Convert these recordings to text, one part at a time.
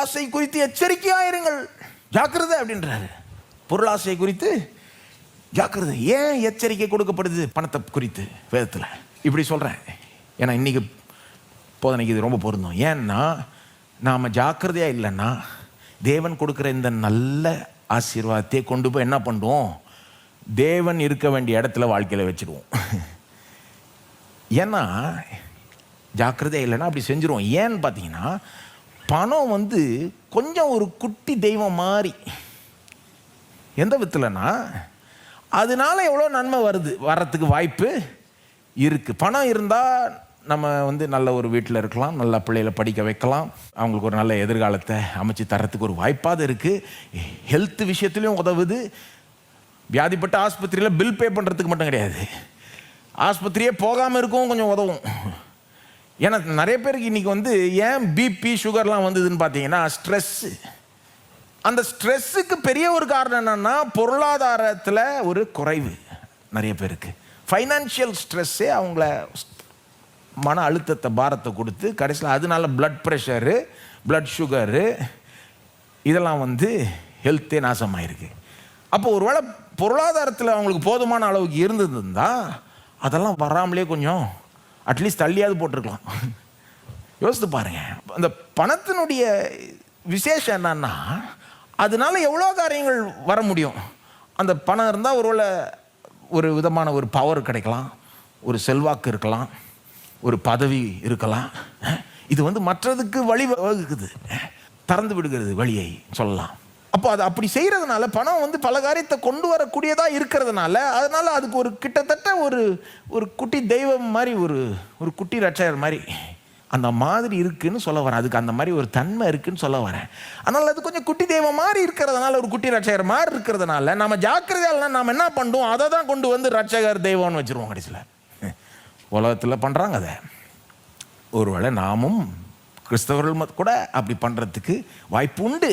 பொருளாசை குறித்து எச்சரிக்கையாயிருங்கள். ஜாக்கிரதை அப்படின்றாரு. பொருளாசை குறித்து ஜாக்கிரதை. ஏன் எச்சரிக்கை கொடுக்கப்படுது பணத்தை குறித்து வேதத்தில்? இப்படி சொல்கிறேன் ஏன்னா இன்றைக்கி போதனைக்கு இது ரொம்ப பொருந்தும். ஏன்னா நாம் ஜாக்கிரதையாக இல்லைன்னா தேவன் கொடுக்குற இந்த நல்ல ஆசீர்வாதத்தை கொண்டு போய் என்ன பண்ணுவோம் தேவன் இருக்க வேண்டிய இடத்துல வாழ்க்கையில் வச்சிடுவோம் ஏன்னா ஜாக்கிரதையாக இல்லைன்னா அப்படி செஞ்சுருவோம். ஏன்னு பார்த்தீங்கன்னா பணம் வந்து கொஞ்சம் ஒரு குட்டி தெய்வம் மாதிரி. எந்த விதத்துலனா? அதனால எவ்வளோ நன்மை வருது வர்றதுக்கு வாய்ப்பு இருக்குது பணம் இருந்தால் நம்ம வந்து நல்ல ஒரு வீட்டில் இருக்கலாம் நல்ல பிள்ளைகளை படிக்க வைக்கலாம். அவங்களுக்கு ஒரு நல்ல எதிர்காலத்தை அமைச்சு தரத்துக்கு ஒரு வாய்ப்பாக இருக்குது ஹெல்த் விஷயத்துலையும் உதவுது. வியாதிப்பட்ட ஆஸ்பத்திரியில் பில் பே பண்ணுறதுக்கு மட்டும் கிடையாது. ஆஸ்பத்திரியே போகாமல் இருக்கவும் கொஞ்சம் உதவும். ஏன்னா நிறைய பேருக்கு இன்றைக்கி வந்து ஏன் பிபி சுகர்லாம் வந்ததுன்னு பார்த்தீங்கன்னா ஸ்ட்ரெஸ்ஸு அந்த ஸ்ட்ரெஸ்ஸுக்கு பெரிய ஒரு காரணம் என்னன்னா பொருளாதாரத்தில் ஒரு குறைவு நிறைய பேருக்கு. ஃபைனான்ஷியல் ஸ்ட்ரெஸ்ஸே அவங்கள மன அழுத்தத்தை பாரத்தை கொடுத்து கடைசியில் அதனால பிளட் ப்ரெஷரு பிளட் சுகரு இதெல்லாம் வந்து ஹெல்த்தே நாசமாயிருக்கு. அப்போ ஒருவேளை பொருளாதாரத்தில் அவங்களுக்கு போதுமான அளவுக்கு இருந்ததுன்னா அதெல்லாம் வராமலே கொஞ்சம் அட்லீஸ்ட் தள்ளியாவது போட்டிருக்கலாம். யோசித்து பாருங்க. அந்த பணத்தினுடைய விசேஷம் என்னன்னா அதனால எவ்வளோ காரியங்கள் வர முடியும்? அந்த பணம் இருந்தால் ஒருவேளை ஒரு விதமான ஒரு பவர் கிடைக்கலாம். ஒரு செல்வாக்கு இருக்கலாம். ஒரு பதவி இருக்கலாம். இது வந்து மற்றதுக்கு வழி வகுக்குது. திறந்து விடுகிறது வழியை சொல்லலாம். அப்போ அது அப்படி செய்கிறதுனால பணம் வந்து பல காரியத்தை கொண்டு வரக்கூடியதாக இருக்கிறதுனால அதனால் அதுக்கு ஒரு கிட்டத்தட்ட ஒரு ஒரு குட்டி தெய்வம் மாதிரி ஒரு ஒரு குட்டி ரட்சகர் மாதிரி அந்த மாதிரி இருக்குன்னு சொல்ல வரேன். அதுக்கு அந்த மாதிரி ஒரு தன்மை இருக்குன்னு சொல்ல வரேன். அதனால் அது கொஞ்சம் குட்டி தெய்வம் மாதிரி இருக்கிறதுனால ஒரு குட்டி ரட்சகர் மாதிரி இருக்கிறதுனால நம்ம ஜாக்கிரதையாலாம் நம்ம என்ன பண்ணுவோம் அதை தான் கொண்டு வந்து ரட்சகர் தெய்வம்னு வச்சுருவோம் கடைசியில். உலகத்தில் பண்ணுறாங்க அதை. ஒருவேளை நாமும் கிறிஸ்தவர்கள் கூட அப்படி பண்ணுறதுக்கு வாய்ப்பு உண்டு.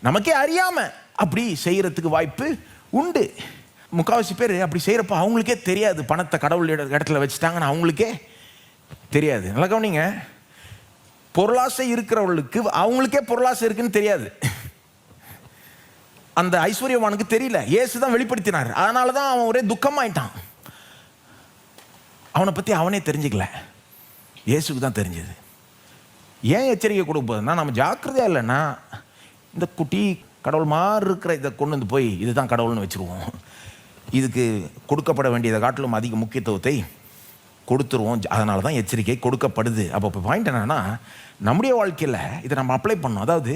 நமக்கே அறியாமல் அப்படி செய்கிறதுக்கு வாய்ப்பு உண்டு. முக்கால்வாசி பேர் அப்படி செய்கிறப்ப அவங்களுக்கே தெரியாது. பணத்தை கடவுள் இடத்துல வச்சுட்டாங்கன்னு அவங்களுக்கே தெரியாது. நல்லா கவனிங்க. பொருளாசை இருக்கிறவர்களுக்கு அவங்களுக்கே பொருளாசை இருக்குன்னு தெரியாது. அந்த ஐஸ்வர்யவானுக்கு தெரியல. ஏசு தான் வெளிப்படுத்தினார். அதனால தான் அவன் ஒரே துக்கமாயிட்டான். அவனை பற்றி அவனே தெரிஞ்சுக்கல. இயேசுக்கு தான் தெரிஞ்சது. ஏன் எச்சரிக்கை கொடுக்க போதுன்னா நம்ம ஜாக்கிரதையா இல்லைன்னா இந்த குட்டி கடவுள் மாதிரி இருக்கிற இதை கொண்டு வந்து போய் இதுதான் கடவுள்னு வச்சுருவோம். இதுக்கு கொடுக்கப்பட வேண்டியதை காட்டிலும் அதிக முக்கியத்துவத்தை கொடுத்துருவோம். அதனால தான் எச்சரிக்கை கொடுக்கப்படுது. அப்போ இப்போ பாயிண்ட் என்னன்னா நம்முடைய வாழ்க்கையில் இதை நம்ம அப்ளை பண்ணோம் அதாவது